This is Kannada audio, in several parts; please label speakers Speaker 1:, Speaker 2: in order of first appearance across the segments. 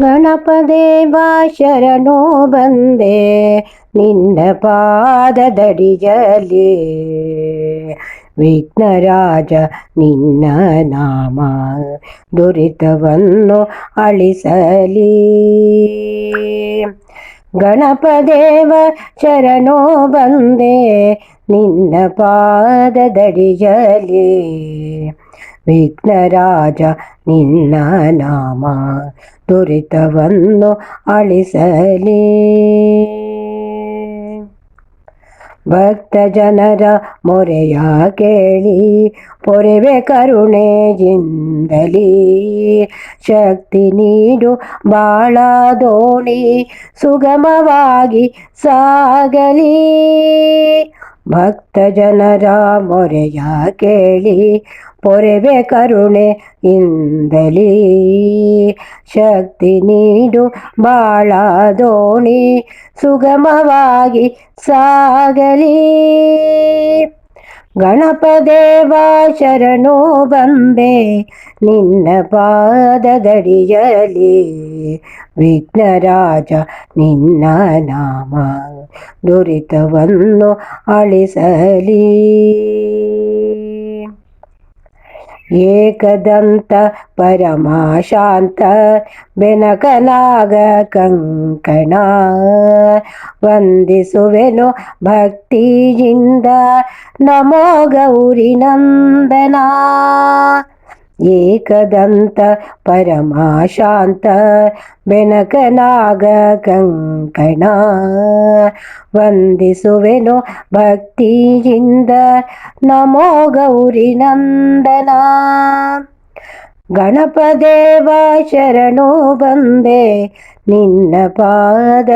Speaker 1: ಗಣಪದೇವ ಶರಣೋ ಬಂದೆ. ನಿನ್ನ ಪಾದದಡಿಯಲಿ ವಿಘ್ನರಾಜ ನಿನ್ನ ನಾಮ ದುರಿತವನ್ನು ಅಳಿಸಲಿ. ಗಣಪದೇವ ಶರಣೋ ಬಂದೆ. ನಿನ್ನ ಪಾದದಡಿಯಲಿ ವಿಘ್ನರಾಜ ನಿನ್ನ ನಾಮ ದುರಿತವನ್ನು ಅಳಿಸಲಿ. ಭಕ್ತ ಜನರ ಮೊರೆಯ ಕೇಳಿ ಪೊರೆವೆ ಕರುಣೆಜಿಂದಲಿ ಶಕ್ತಿ ನೀಡು ಬಾಳ ದೋಣಿ ಸುಗಮವಾಗಿ ಸಾಗಲಿ. ಭಕ್ತ ಜನರ ಮೊರೆಯ ಕೇಳಿ ಪೊರೆವೆ ಕರುಣೆ ಇಂದಲಿ ಶಕ್ತಿ ನೀಡು ಬಾಳ ದೋಣಿ ಸುಗಮವಾಗಿ ಸಾಗಲಿ. ಗಣಪದೇವ ಶರಣು ಬಂಬೆ ನಿನ್ನ ಪಾದದಡಿಯಲಿ ವಿಘ್ನರಾಜ ನಿನ್ನ ನಾಮ ದುರಿತವನ್ನು ಅಳಿಸಲಿ. एकदन्त परमाशान्त शान्त बेनकलाग कङ्कण भक्तिजिन्द नमो गौरिनन्दना ಏಕದಂತ ಪರಮಾಶಾಂತ ಬೆನಕನಾಗ ಕಂಕಣ ವಂದಿಸುವೆನು ಭಕ್ತಿಯಿಂದ ನಮೋ ಗೌರಿ ನಂದನ ಗಣಪದೇವ ಶರಣು ಬಂದೆ, ನಿನ್ನ ಪಾದದಡಿಜಲಿ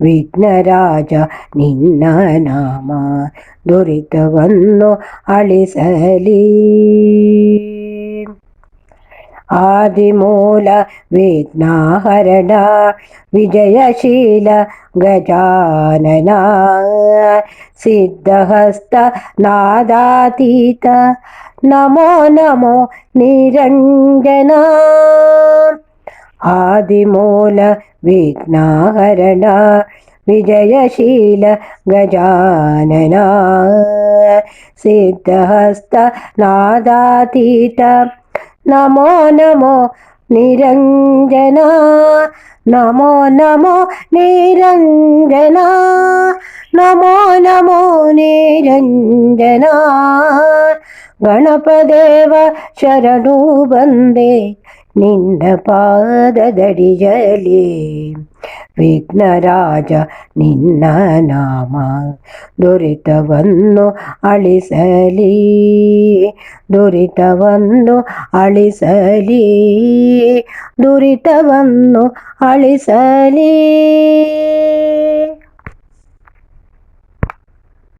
Speaker 1: ವಿಘ್ನರಾಜ, ನಿನ್ನ ನಾಮ ದುರಿತವನ್ನು ಅಳಿಸಲಿ. ಆದಿಮೂಲ ವಿಘ್ನಾಹರಣ, ವಿಜಯಶೀಲ ಗಜಾನನ. ಸಿದ್ಧಹಸ್ತ ನಾದಾತೀತ नमो नमो निरञ्जना। आदिमूल विघ्नाहरण विजयशील गजानना। सिद्धहस्त नादातीत नमो नमो निरञ्जना। नमो नमो निरञ्जना। नमो नमो निरञ्जना। ಗಣಪದೇವ ಶರಣು ಬಂದೆ ನಿನ್ನ ಪಾದದಡಿಯಲಿ ವಿಘ್ನರಾಜ ನಿನ್ನ ನಾಮ ದುರಿತವನ್ನು ಅಳಿಸಲಿ. ದುರಿತವನ್ನು ಅಳಿಸಲಿ. ದುರಿತವನ್ನು ಅಳಿಸಲಿ.